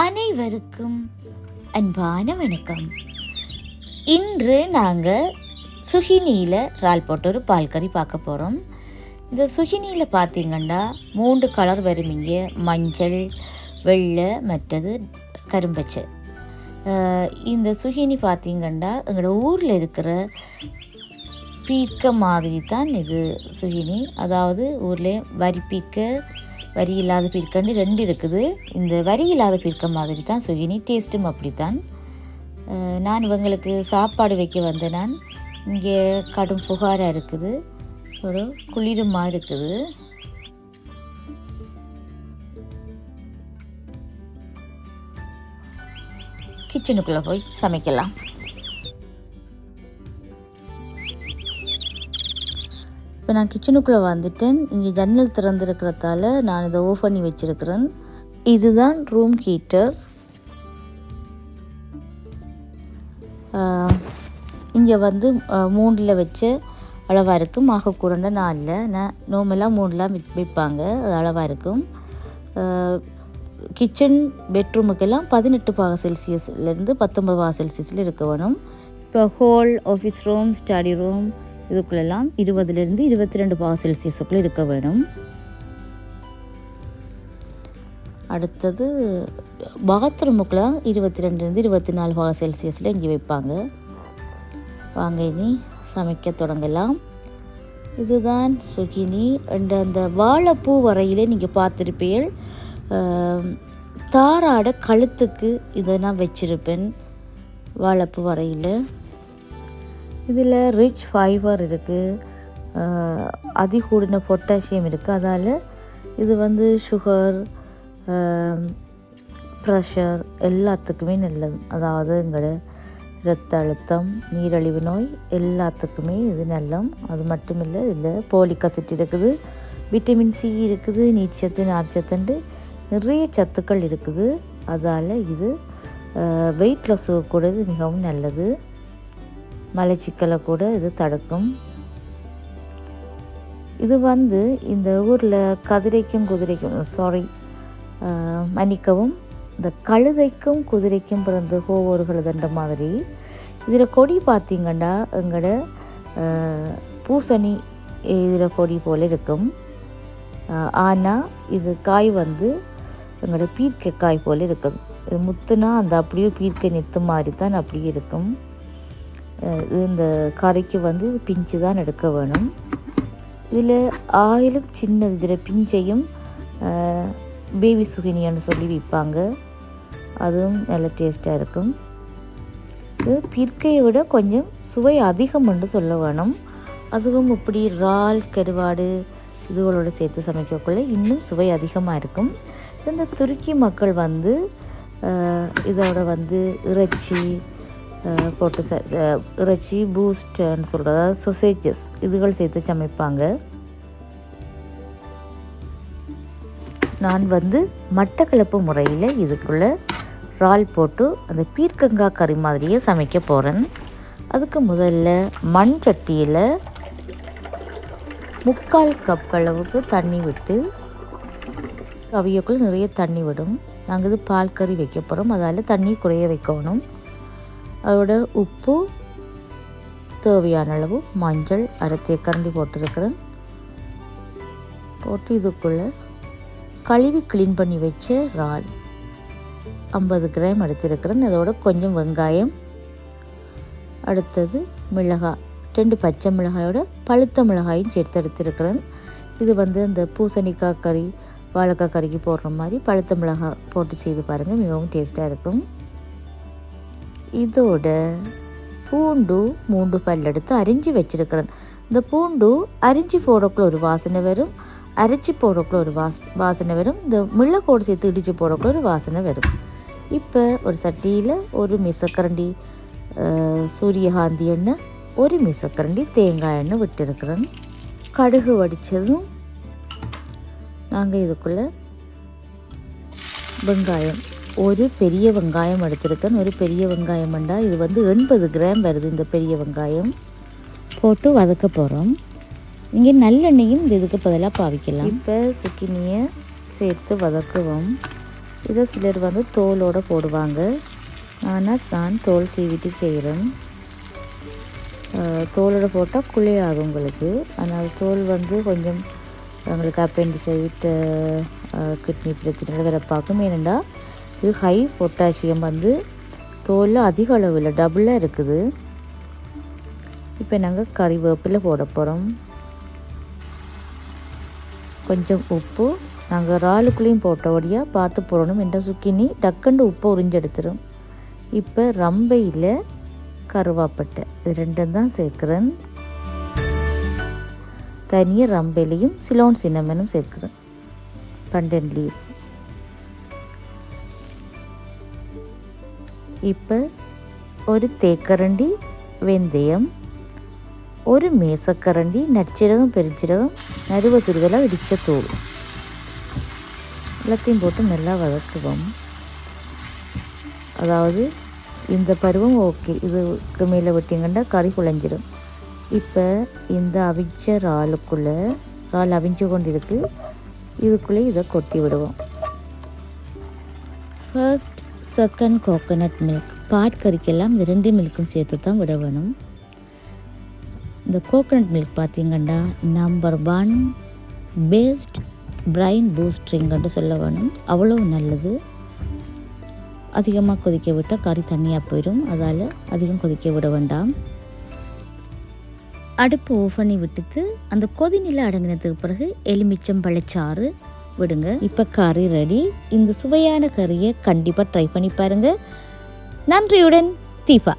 அனைவருக்கும் அன்பான வணக்கம். இன்று நாங்கள் சுகினியில் ரால் போட்டு ஒரு பால் கறி பார்க்க போகிறோம் இந்த சுகினியில் பார்த்தீங்கன்னா மூன்று கலர் வருவீங்க மஞ்சள் வெள்ளை மற்றது கரும்பச்சை. இந்த சுகினி பார்த்தீங்கன்னா எங்களோட ஊரில் இருக்கிற பீர்க்க மாதிரி தான் இது சுகினி. அதாவது ஊரில் வரி பீர்க்க வரி இல்லாத பீர்க்கன்னு ரெண்டு இருக்குது. இந்த வரி இல்லாத பீர்க்க மாதிரி தான் சுகினி டேஸ்ட்டும் அப்படித்தான். தான் நான் இவங்களுக்கு சாப்பாடு வைக்க வந்த நான் இங்கே கடும் புகாராக இருக்குது. ஒரு குளிருமா இருக்குது. கிச்சனுக்குள்ளே போய் சமைக்கலாம். இப்போ நான் கிச்சனுக்குள்ளே வந்துட்டேன். இங்கே ஜன்னல் திறந்துருக்கிறதால நான் இதை ஓஃப் பண்ணி வச்சுருக்கிறேன். இதுதான் ரூம் ஹீட்டர் இங்கே வந்து மூண்டில் வச்ச அளவாக இருக்கும். மாக கூடண்ட நாலில். நான் நோமெல்லாம் மூணுலாம் விற்பாங்க. அது அளவாக இருக்கும். கிச்சன் பெட்ரூமுக்கெல்லாம் பதினெட்டு பாக செல்சியஸ்லேருந்து பத்தொம்பது பாக செல்சியஸில் இருக்க வேணும். இப்போ whole office room study room இதுக்குள்ளெல்லாம் இருபதுலேருந்து இருபத்தி ரெண்டு பாக செல்சியஸுக்குள்ளே இருக்க வேணும். அடுத்தது பாத்ரூமுக்குள்ள இருபத்தி ரெண்டுலேருந்து இருபத்தி நாலு பாக செல்சியஸில் இங்கே வைப்பாங்க. வாங்க இனி சமைக்க தொடங்கலாம். இதுதான் சுகினி. அண்ட் அந்த வாழைப்பூ வரையிலே நீங்கள் பார்த்துருப்பீர்கள் தாராட கழுத்துக்கு இதை நான் வச்சிருப்பேன் வாழைப்பூ வரையில். இதில் ரிச் ஃபைபர் இருக்குது அதிகூடின பொட்டாசியம் இருக்குது அதால் இது வந்து சுகர் ப்ரெஷர் எல்லாத்துக்குமே நல்லது. அதாவது எங்களோட இரத்த அழுத்தம் நீரழிவு நோய் எல்லாத்துக்குமே இது நல்லம். அது மட்டும் இல்லை இதில் போலிக் அசிட் இருக்குது விட்டமின் சி இருக்குது நீர்ச்சத்து நார்ச்சத்துண்டு நிறைய சத்துக்கள் இருக்குது. அதால் இது வெயிட் லாஸுக்கு கூட இது மிகவும் நல்லது. மலச்சிக்கலை கூட இது தடுக்கும். இது வந்து இந்த ஊரில் கதிரைக்கும் குதிரைக்கும் சாரி மன்னிக்கவும் இந்த கழுதைக்கும் குதிரைக்கும் பிறந்த கோவோர்கள் தண்ட மாதிரி இதில் கொடி பார்த்திங்கன்னா எங்களோட பூசணி இதில் கொடி போல் இருக்கும். ஆனால் இது காய் வந்து எங்களோட பீர்க்கை காய் போல் இருக்கும். இது முத்துனா அந்த அப்படியே பீர்க்கை நெத்து மாதிரி தான் அப்படியே இருக்கும். இந்த கரைக்கு வந்து பிஞ்சு தான் எடுக்க வேணும். இதில் ஆயிலும் சின்னது இதில் பிஞ்சையும் பேபி சுகினியான்னு சொல்லி விற்பாங்க. அதுவும் நல்ல டேஸ்ட்டாக இருக்கும். இது பிற்கையை விட கொஞ்சம் சுவை அதிகம் என்று சொல்ல வேணும். அதுவும் இப்படி இறால் கருவாடு இதுகளோடு சேர்த்து சமைக்கக்குள்ள இன்னும் சுவை அதிகமாக இருக்கும். இந்த துருக்கி மக்கள் வந்து இதோட வந்து இறைச்சி போட்டு ச இறைச்சி பூஸ்ட்னு சொல்கிறதா சொசேஜஸ் இதுகள் சேர்த்து சமைப்பாங்க நான் வந்து மட்டக்களப்பு முறையில் இதுக்குள்ளே இறால் போட்டு அந்த பீர்க்கங்காய் கறி மாதிரியே சமைக்க போகிறேன் அதுக்கு முதல்ல மண் சட்டியில் முக்கால் கப் அளவுக்கு தண்ணி விட்டு கவியக்குள் நிறைய தண்ணி விடும் நாங்கள் இது பால் கறி வைக்க போகிறோம் அதால் தண்ணி குறைய வைக்கணும் அதோட உப்பு தேவையான அளவு மஞ்சள் அரை தேக்கரண்டி போட்டிருக்கிறேன். போட்டு இதுக்குள்ளே கழுவி க்ளீன் பண்ணி வச்ச இறால் ஐம்பது கிராம் எடுத்திருக்கிறேன். அதோட கொஞ்சம் வெங்காயம் அடுத்தது மிளகாய் ரெண்டு பச்சை மிளகாயோட பழுத்த மிளகாயும் சேர்த்து எடுத்திருக்கிறேன். இது வந்து அந்த பூசணிக்காய் கறி வாழைக்காய் கறிக்கு போடுற மாதிரி பழுத்த மிளகாய் போட்டு செய்து பாருங்கள் மிகவும் டேஸ்ட்டாக இருக்கும். இதோட பூண்டு மூண்டு பல்லெடுத்து அரிஞ்சு வச்சுருக்கிறேன் இந்த பூண்டு அரிஞ்சு போடக்குள்ள ஒரு வாசனை வரும் அரைச்சி போடக்குள்ள ஒரு வாஸ் வாசனை வரும் இந்த முள்ளைக்கோடு சேர்த்து இடித்து போடக்குள்ள ஒரு வாசனை வரும் இப்போ ஒரு சட்டியில் ஒரு மிசக்கரண்டி சூரியகாந்தி எண்ணெய் ஒரு மிசக்கரண்டி தேங்காய் எண்ணெய் விட்டுருக்குறேன் கடுகு வடித்ததும் நாங்கள் இதுக்குள்ளே வெங்காயம் ஒரு பெரிய வெங்காயம் எடுத்திருக்கேன். ஒரு பெரிய வெங்காயம் வேண்டாம் இது வந்து எண்பது கிராம் வருது இந்த பெரிய வெங்காயம். போட்டு வதக்க போகிறோம் இங்கே நல்லெண்ணெயும் இந்த இதுக்கு பதிலாக பாவிக்கலாம். இப்போ சுக்கினியை சேர்த்து வதக்குவோம். இதை சிலர் வந்து தோலோடு போடுவாங்க. ஆனால் நான் தோல் சீவிட்டு செய்கிறேன் தோலோடு போட்டால் குழையாது உங்களுக்கு. ஆனால் தோல் வந்து கொஞ்சம் உங்களுக்கு அப்பெண்டிசைட் கிட்னி பிரச்சனை வேற பார்க்கும். ஏனென்றால் இது ஹை பொட்டாசியம் வந்து தோலில் அதிக அளவில் டபுளாக இருக்குது. இப்போ நாங்கள் கறிவேப்பிலை போட போகிறோம் கொஞ்சம் உப்பு நாங்கள் இறாலுக்குள்ளேயும் போட்டபடியாக பார்த்து போடணும். என்ற சுக்கினி டக்குண்டு உப்பை உறிஞ்செடுத்துரும் இப்போ ரம்பையில் கருவாப்பட்டை இது ரெண்டும் தான் சேர்க்குறேன். தனியாக ரம்பையிலையும் சிலோன் சின்னமனும் சேர்க்குறேன். பண்டன் லீவ் இப்போ ஒரு தேக்கரண்டி வெந்தயம் ஒரு மேசக்கரண்டி நற்சீரகம் பெருஞ்சிரகம் நறுவ துருவலாக இடித்த தூள் எல்லாத்தையும் போட்டு நல்லா வதக்குவோம் அதாவது இந்த பருவம் ஓகே இதுக்கு மேலே விட்டிங்கன்னா கறி குழஞ்சிடும் இப்போ இந்த அவிஞ்ச இறாலுக்குள்ளே இறால் அவிஞ்சு கொண்டு இருக்குது இதுக்குள்ளே இதை கொட்டி விடுவோம் first second coconut milk pot கறிக்கெல்லாம் இந்த ரெண்டு மில்க்கும் சேர்த்து தான் விட வேணும் இந்த கோகோனட் மில்க் பார்த்தீங்கன்னா நம்பர் ஒன் பெஸ்ட் பிரைன் பூஸ்ட்ரிங்கன்னு சொல்ல வேணும் அவ்வளோ நல்லது. அதிகமாக கொதிக்க விட்டால் கறி தண்ணியாக போயிடும். அதால் அதிகம் கொதிக்க விட வேண்டாம். அடுப்பு ஆஃப் பண்ணி விட்டுட்டு அந்த கொதிநிலை அடங்கினதுக்கு பிறகு எலுமிச்சம் பழச்சாறு விடுங்க. இப்போ கறி ரெடி இந்த சுவையான கறியை கண்டிப்பாக ட்ரை பண்ணி பாருங்கள் நன்றியுடன் தீபா.